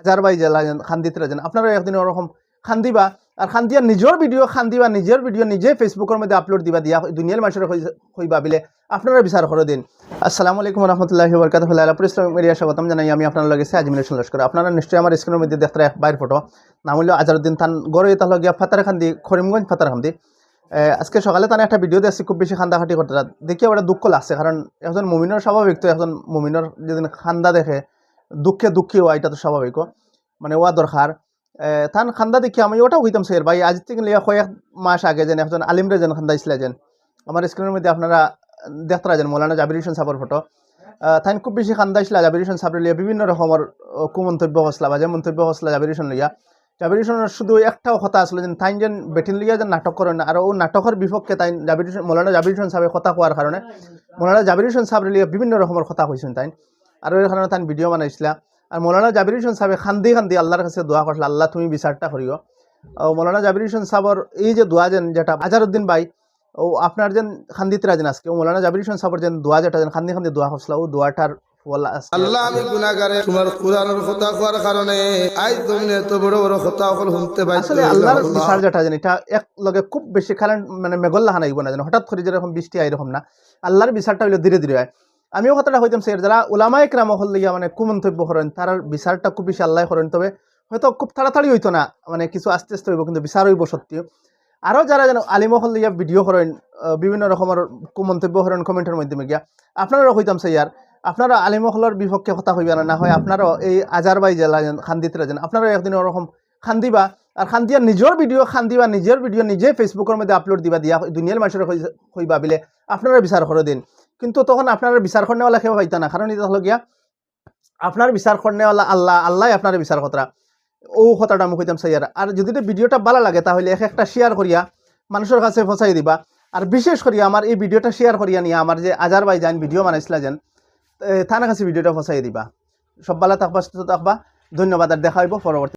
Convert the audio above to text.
আজারবাই জেলা যেন খান্দিতরা যেন আপনারা একদিন ওরকম খান্দিবা, আর খান্দিয়া নিজের ভিডিও খান্দিবা, নিজের ভিডিও নিজে ফেসবুকের মধ্যে আপলোড দিবা, দিয়া দুনিয়ার মানুষের হইবা বিলে। আপনারা বিচার করে দিন। আসসালামু আলাইকুম রহমতুল্লাহি বরকাত আলাপুর ইসলাম এরিয়া স্বাগতম জানাই আমি আপনার লগে আজমির লস্কর আপনারা নিশ্চয়ই আমার স্ক্রিনের মধ্যে দেখতে বাইর ফটো নাম হলো আজারুদ্দিন থান গড়ে তাহলে গিয়া ফাতার খান্দি করিমগঞ্জ ফাতার খান্দি আজকে সকালে তানে একটা ভিডিও দেখছি খুব বেশি খান্দাখাটি করতে দেখি ওটা দুঃখ লাগছে কারণ একজন মুমিনের স্বাভাবিক তো একজন মুমিনের যেদিন খান্দা দেখে দুঃখে দুঃখী হওয়া এটা তো স্বাভাবিক। মানে ওয়া দরকার। তান খান্দা দেখি আমি ওটাও হইতাম স্যার ভাই, আজ থেকে লিয়া কয়েক মাস আগে যেন একজন আলিমরে যেন খান্দা ইসলা যেন, আমার স্ক্রিনের মধ্যে আপনারা দেখতে যেন, মৌলানা জাবির হোসেন সাবর ফটো। তাই খুব বেশি খান্দা ইসলা, জাবির হোসেন সাবরে লিয়া বিভিন্ন রকমের কুমন্তব্য হসলা বা যে মন্তব্য হসলা জাবির হোসেন লইয়া। জাবির হোসেনের শুধু একটাও কথা আসলে যেন তাই যেন বেটিন লিয়া যেন নাটক করেন, আর ও নাটকের বিপক্ষে তাই জাবির হোসেন, মৌলানা জাবির হোসেন সাহেবের কথা কোয়ার কারণে, মৌলানা জাবির হোসেন সাহেবের লিয়া বিভিন্ন রকমের কথা কইছেন তাই আর এর কারণে তাই ভিডিও বানাইছিলা। আর মৌলানা জাবির হোসেন সাহেব খান্দি খান্দি আল্লাহর কাছে দোয়া করছিল আল্লাহ তুমি বিচারটা করিও। ও মৌলানা জাবির হোসেন সাহেবর এই যে দোয়া যেন যেটা আজারউদ্দিন ভাই ও আপনার যেন খান্দিতে রাজেন আজকে ও মৌলানা জাবির হোসেন সাহেবর যেন দোয়া যেটা যেন খান্দি খান্দি দোয়া করছিল ও দোয়াটার ফল আজকে আল্লাহ আমি গুনাহগারে তোমার কোরআনের কথা কোয়ার কারণে আজ তুমি এত বড় বড় কথা সকল শুনতে পাইছো আসলে আল্লাহর বিচার যেটা যেন এটা এক লগে খুব বেশি খালেন মানে মেঘল্লা হানাইব না যেন হঠাৎ করে যেরকম বৃষ্টি এরকম না। আল্লাহর বিচারটা হইলে ধীরে ধীরে হয় আমিও কথাটা হইতাম স্যার, যারা ওলামায় ক্রাম হল লইয়া মানে কুমন্তব্য করেন তার বিচারটা খুব বেশি আল্লাহ করেন, তবে হয়তো খুব তাড়াতাড়ি হইতো না মানে কিছু আস্তে আস্তে হইব, কিন্তু বিচার হইব সত্যি। আরও যারা যেন আলিমহল লইয়া ভিডিও করেন বিভিন্ন রকমের কুমন্তব্য করেন কমেন্টের মাধ্যমে গিয়া, আপনারাও হইতাম স্যার, আপনারা আলিমহলের বিপক্ষে কথা হইবা না না হয় আপনারাও এই আজারবাই জেলা যেন, খান্দিতরা যেন আপনারাও একদিন ওরকম খান্দিবা, আর খান্দিয়া নিজের ভিডিও, খান্দিবা নিজের ভিডিও নিজে ফেসবুকের মধ্যে আপলোড দিবা, দিয়া দুনিয়ার মানুষের হই- হইবা বিলে আপনারা বিচার করে দিন। কিন্তু তখন আপনারা বিচার করনেওয়ালা কেউ পাইতা না। কারণ এটা হলো আপনার বিচার করনেওয়ালা আল্লাহ আল্লাহ আপনার বিচার কতরা ও কথাটা আমি কইতাম সাইয়ার আর যদি ভিডিওটা ভালো লাগে, তাহলে এক একটা শেয়ার করিয়া মানুষের কাছে পৌঁছাই দিবা। আর বিশেষ করিয়া আমার এই ভিডিওটা শেয়ার করিয়া নিয়ে আমার যে আজার বাই যান ভিডিও বানাইছিলা যেন থানার কাছে ভিডিওটা পৌঁছাই দিবা। সব ভালো থাকবা, সুস্থ থাকবা। ধন্যবাদ, আর দেখা হইব পরবর্তী